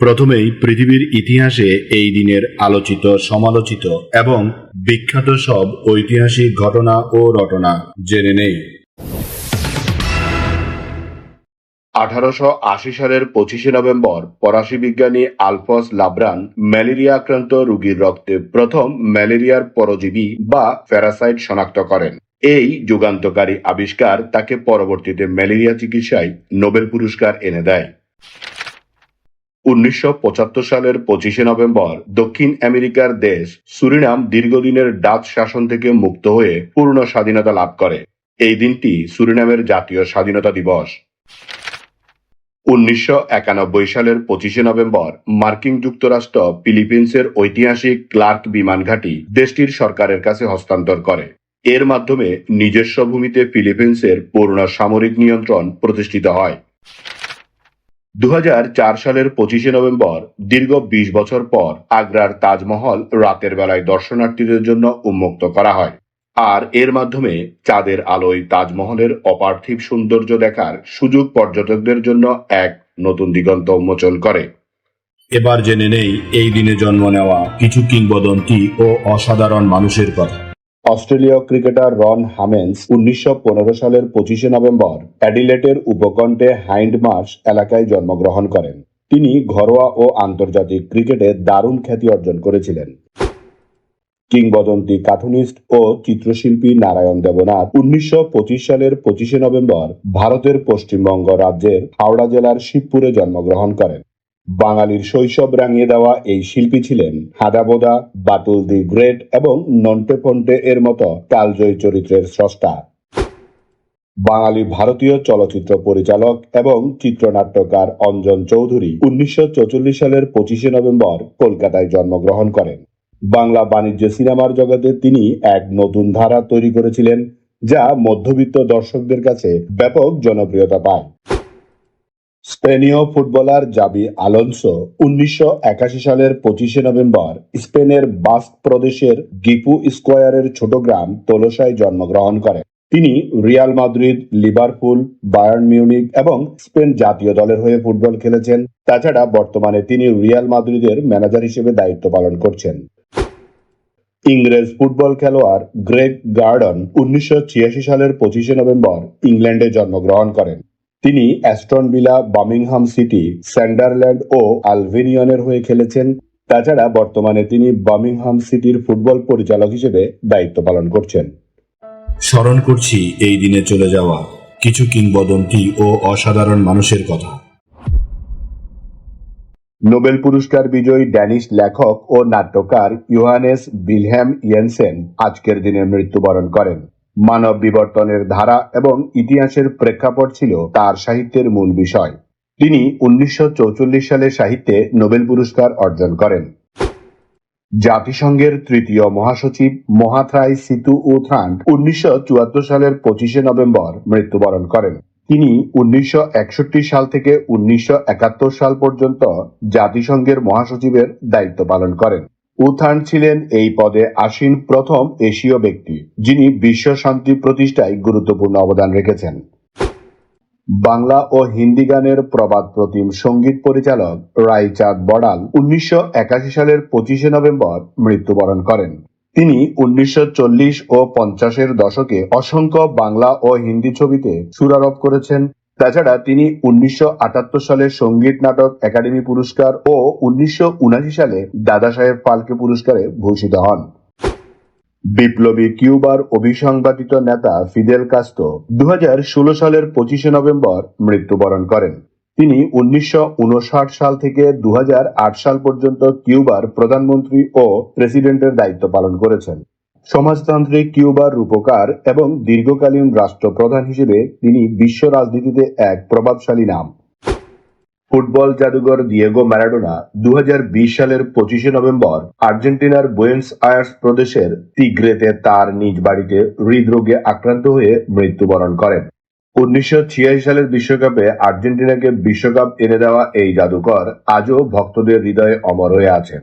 প্রথমেই পৃথিবীর ইতিহাসে এই দিনের আলোচিত, সমালোচিত এবং বিখ্যাত সব ঐতিহাসিক ঘটনা ও রটনা জেনে নেই। আঠারোশো আশি সালের পঁচিশে নভেম্বর, ফরাসি বিজ্ঞানী আলফস লাব্রান ম্যালেরিয়া আক্রান্ত রোগীর রক্তে প্রথম ম্যালেরিয়ার পরজীবী বা প্যারাসাইট শনাক্ত করেন। এই যুগান্তকারী আবিষ্কার তাকে পরবর্তীতে ম্যালেরিয়া চিকিৎসায় নোবেল পুরস্কার এনে দেয়। উনিশশো পঁচাত্তর সালের পঁচিশে নভেম্বর দক্ষিণ আমেরিকার দেশ সুরিনাম দীর্ঘদিনের ডাচ শাসন থেকে মুক্ত হয়ে পূর্ণ স্বাধীনতা লাভ করে। এই দিনটি সুরিনামের জাতীয় স্বাধীনতা দিবস। উনিশশো একানব্বই সালের পঁচিশে নভেম্বর মার্কিন যুক্তরাষ্ট্র ফিলিপিন্সের ঐতিহাসিক ক্লার্ক বিমান ঘাঁটি দেশটির সরকারের কাছে হস্তান্তর করে। এর মাধ্যমে নিজস্ব ভূমিতে ফিলিপিন্সের পূর্ণ সামরিক নিয়ন্ত্রণ প্রতিষ্ঠিত হয়। দু হাজার চার সালের পঁচিশে নভেম্বর, দীর্ঘ বিশ বছর পর আগ্রার তাজমহল রাতের বেলায় দর্শনার্থীদের জন্য উন্মুক্ত করা হয়। আর এর মাধ্যমে চাঁদের আলোয় তাজমহলের অপার্থিব সৌন্দর্য দেখার সুযোগ পর্যটকদের জন্য এক নতুন দিগন্ত উন্মোচন করে। এবার জেনে নেই এই দিনে জন্ম নেওয়া কিছু কিংবদন্তি ও অসাধারণ মানুষের কথা। অস্ট্রেলীয় ক্রিকেটার রন হামেন্স উনিশশো পনেরো সালের পঁচিশে নভেম্বর অ্যাডিলেটের উপকণ্ঠে হাইন্ড মার্শ এলাকায় জন্মগ্রহণ করেন। তিনি ঘরোয়া ও আন্তর্জাতিক ক্রিকেটে দারুণ খ্যাতি অর্জন করেছিলেন। কিংবদন্তি কার্টুনিস্ট ও চিত্রশিল্পী নারায়ণ দেবনাথ উনিশশো পঁচিশ সালের পঁচিশে নভেম্বর ভারতের পশ্চিমবঙ্গ রাজ্যের হাওড়া জেলার শিবপুরে জন্মগ্রহণ করেন। বাঙালির শৈশব রাঙিয়ে দেওয়া এই শিল্পী ছিলেন হাদাবোদা বাটুল দি গ্রেট এবং নন্টে ফন্টে এর মতো কালজয়ী চরিত্রের স্রষ্টা। বাঙালি ভারতীয় চলচ্চিত্র পরিচালক এবং চিত্রনাট্যকার অঞ্জন চৌধুরী উনিশশো সালের পঁচিশে নভেম্বর কলকাতায় জন্মগ্রহণ করেন। বাংলা বাণিজ্য সিনেমার জগতে তিনি এক নতুন ধারা তৈরি করেছিলেন, যা মধ্যবিত্ত দর্শকদের কাছে ব্যাপক জনপ্রিয়তা পায়। স্পেনীয় ফুটবলার জাবি আলোনসো উনিশশো সালের পঁচিশে নভেম্বর স্পেনের বাস্ক প্রদেশের গিপু স্কোয়ারের ছোট গ্রাম তোলসায় জন্মগ্রহণ করেন। তিনি Real Madrid, Liverpool, Bayern Munich এবং স্পেন জাতীয় দলের হয়ে ফুটবল খেলেছেন। তাছাড়া বর্তমানে তিনি রিয়াল মাদ্রিদের ম্যানেজার হিসেবে দায়িত্ব পালন করছেন। ইংরেজ ফুটবল খেলোয়াড় গ্রেগ গার্ডন উনিশশো ছিয়াশি সালের পঁচিশে নভেম্বর ইংল্যান্ডে জন্মগ্রহণ করেন। তিনি Aston Villa Birmingham City Sunderland ও আলভেনিয়নের হয়ে খেলেছেন। তাছাড়া বর্তমানে তিনি বার্মিংহাম সিটির ফুটবল পরিচালক হিসেবে দায়িত্ব পালন করছেন। স্মরণ করছি এই দিনে চলে যাওয়া কিছু কিংবদন্তি ও অসাধারণ মানুষের কথা। নোবেল পুরস্কার বিজয়ী ড্যানিশ লেখক ও নাট্যকার ইউহানেস বিলহ্যাম ইয়েনসেন আজকের দিনে মৃত্যুবরণ করেন। মানব বিবর্তনের ধারা এবং ইতিহাসের প্রেক্ষাপট ছিল তার সাহিত্যের মূল বিষয়। তিনি উনিশশো সালে সাহিত্যে নোবেল পুরস্কার অর্জন করেন। জাতিসংঘের তৃতীয় মহাসচিব মহাথ্রাই সিতু উথ্রান্ট উনিশশো সালের পঁচিশে নভেম্বর মৃত্যুবরণ করেন। তিনি উনিশশো একষট্টি সাল থেকে উনিশশো একাত্তর সাল পর্যন্ত জাতিসংঘের মহাসচিবের দায়িত্ব পালন করেন। উথান ছিলেন এই পদে আসীন প্রথম এশীয় ব্যক্তি, যিনি বিশ্ব শান্তি প্রতিষ্ঠায় গুরুত্বপূর্ণ অবদান রেখেছেন। বাংলা ও হিন্দি গানের প্রবাদ প্রতিম সংগীত পরিচালক রায়চাঁদ বড়াল উনিশশো একাশি সালের পঁচিশে নভেম্বর মৃত্যুবরণ করেন। তিনি উনিশশো চল্লিশ ও পঞ্চাশের দশকে অসংখ্য বাংলা ও হিন্দি ছবিতে সুরারোপ করেছেন। তাছাড়া তিনি উনিশশো আটাত্তর সালে সংগীত নাটক একাডেমি পুরস্কার ও উনিশশো সালে দাদা সাহেব ফালকে পুরস্কারে ভূষিত হন। বিপ্লবী কিউবার অভিসংবাদিত নেতা ফিদেল কাস্তো দু হাজার ষোলো সালের পঁচিশে নভেম্বর মৃত্যুবরণ করেন। তিনি উনিশশো উনষাট সাল থেকে দু হাজার আট সাল পর্যন্ত কিউবার প্রধানমন্ত্রী ও প্রেসিডেন্টের দায়িত্ব পালন করেছেন। সমাজতান্ত্রিক কিউবার রূপকার এবং দীর্ঘকালীন রাষ্ট্রপ্রধান হিসেবে তিনি বিশ্ব রাজনীতিতে এক প্রভাবশালী নাম। ফুটবল জাদুঘর দিয়েগো ম্যারাডোনা দু হাজার বিশ সালের পঁচিশে নভেম্বর আর্জেন্টিনার বুয়েন্স আয়ার্স প্রদেশের তিগ্রেতে তার নিজ বাড়িতে হৃদরোগে আক্রান্ত হয়ে মৃত্যুবরণ করেন। উনিশশো ছিয়াশি সালের বিশ্বকাপে আর্জেন্টিনাকে বিশ্বকাপ এনে দেওয়া এই জাদুকর আজও ভক্তদের হৃদয়ে অমর হয়ে আছেন